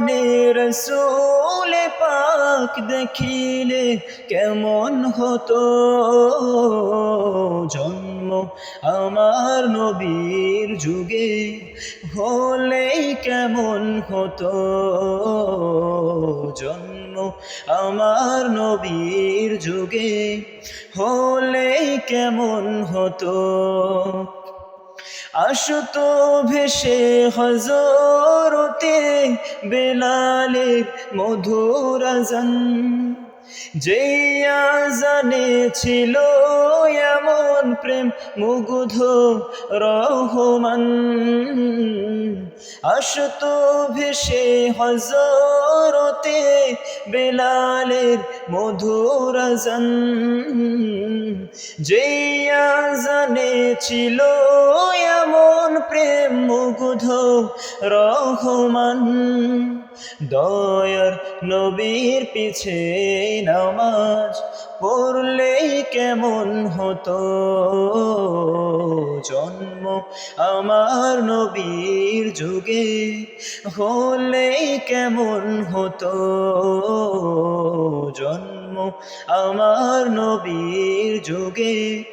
দুনয়নের সুল পাক দেখিলে কেমন হতো? জন্ম আমার নবীর যুগে হলেই কেমন হতো? জন্ম আমার নবীর যুগে হলেই কেমন হতো? আসত ভেসে হজরতে বেলালের মধুর আজান। যে আজানে ছিল এমন প্রেম মুগ্ধ রহমান। আসত ভেসে হজরতে বেলালের মধুর আজান। যে আজানে ছিল এমন প্রেম মুগুধ রহমান। দয়ার নবীর পিছে নামাজ পড়লেই কেমন হতো? জন্ম আমার নবীর যুগে হলেই কেমন হতো? জন্ম আমার নবীর যুগে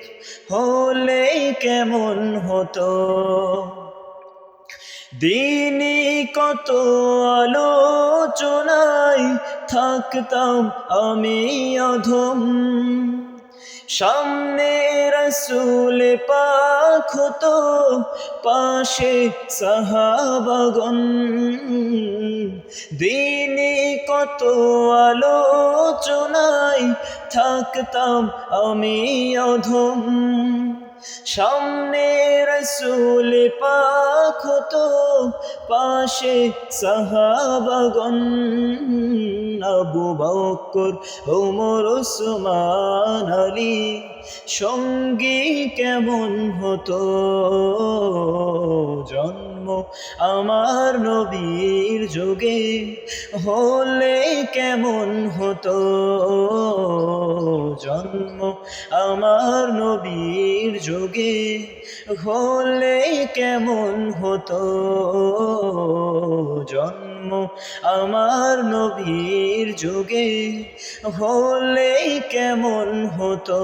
হলেই কেমন হতো? দিনই কত আলোচনায় থাকতাম আমি অধম। সামনে রসুল পাখ হতো, পাশে সাহাবাগন দিনই কত আলোচনায় থাকতাম আমি অধম। সামনে রসুল পাখ হতো, পাশে সাহাবাগন আবু বকর, ওমর, ওসমান, আলী, সঙ্গী কেমন হতো? জন্ম আমার নবীর যোগে হলে কেমন হতো? জন্ম আমার নবীর যোগে হলে কেমন হতো? জন্ম আমার নবীর যোগে হলে কেমন হতো?